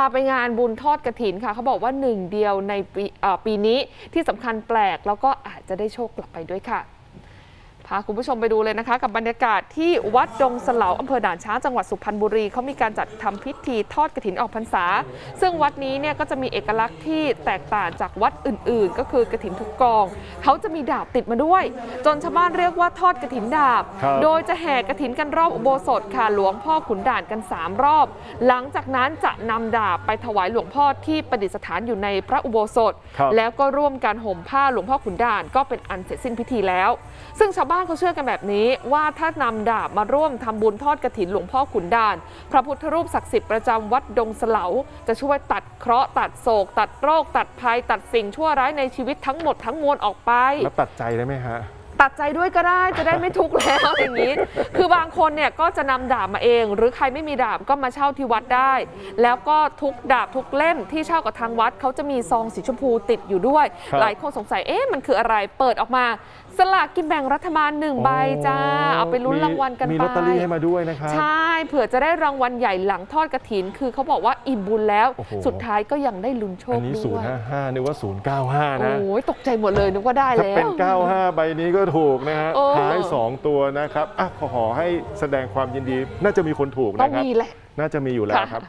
าไปงานบุญทอดกระถินค่ะ เขาบอกว่าหนึ่งเดียวในปปีนี้ที่สำคัญแปลกแล้วก็อาจจะได้โชคกลับไปด้วยค่ะ พาคุณผู้ชมไปดูเลยนะคะ กับบรรยากาศที่วัดดงสะเหลาอำเภอด่านช้างจังหวัดสุพรรณบุรีเขามีการจัดทำพิธีทอดกระถินออกพรรษา ซึ่งวัดนี้เนี่ยก็จะมีเอกลักษณ์ที่แตกต่างจากวัดอื่น ๆ ก็คือกระถินทุกกองเขาจะมีดาบติดมาด้วย จนชาวบ้านเรียกว่าทอดกระถินดาบครับโดยจะแห่กระถินกันรอบอุโบสถค่ะหลวงพ่อขุนด่านกัน 3 รอบ หลังจากนั้นจะนำดาบไปถวายหลวงพ่อที่ประดิษฐานอยู่ในพระอุโบสถครับแล้วก็ร่วมการห่มผ้าหลวงพ่อขุนด่านก็เป็นอันเสร็จสิ้นพิธีแล้ว ซึ่งชาวบ้านเขาเชื่อกันแบบนี้ว่าถ้านำดาบมาร่วมทำบุญทอดกระถินหลวงพ่อขุนด่าน พระพุทธรูปศักดิ์สิทธิ์ประจำวัดดงเสลาจะช่วยตัดเคราะห์ตัดโศก ตัดโรค ตัดภัย ตัดสิ่งชั่วร้ายในชีวิตทั้งหมดทั้งมวลออกไป แล้วตัดใจได้ไหมฮะตัดใจด้วยก็ได้จะได้ไม่ทุกข์แล้วอย่างนี้ คือบางคนเนี่ยก็จะนำดาบมาเอง หรือใครไม่มีดาบก็มาเช่าที่วัดได้ แล้วก็ทุกดาบทุกเล่มที่เช่ากับทางวัดเขาจะมีซองสีชมพูติดอยู่ด้วยครับหลายคนสงสัยเอ๊ะมันคืออะไรเปิดออกมา สลากกินแบ่งรัฐบาลหนึ่งใบจ้า เอาไปลุ้นรางวัลกันมีไปลอตเตอรี่ให้มาด้วยนะครับ ใช่ เผื่อจะได้รางวัลใหญ่หลังทอดกระถิน คือเขาบอกว่าอิ่มบุญแล้วโอ้โหสุดท้ายก็ยังได้ลุ้นโชอัคนนี้ด้วย055นึกว่า 095 นะ โอ้ยตกใจหมดเลยนึกว่าได้ถ้าแล้วเป็น 95 ใบนี้ก็ถูกนะฮะโอ้ ท้าย 2 ตัวนะครับอะขอให้แสดงความยินดี น่าจะมีคนถูกต้องนะครับ มีแหละ น่าจะมีอยู่แล้วค่ะ ครับ